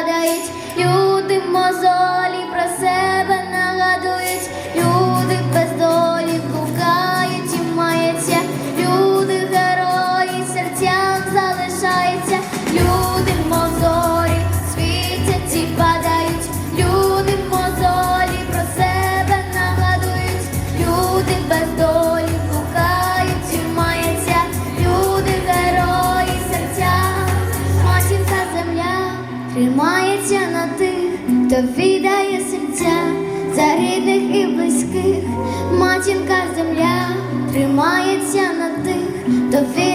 падають лютим мозолем. Віддає серця за рідних і близьких. Матінка земля тримається на тих, хто віддає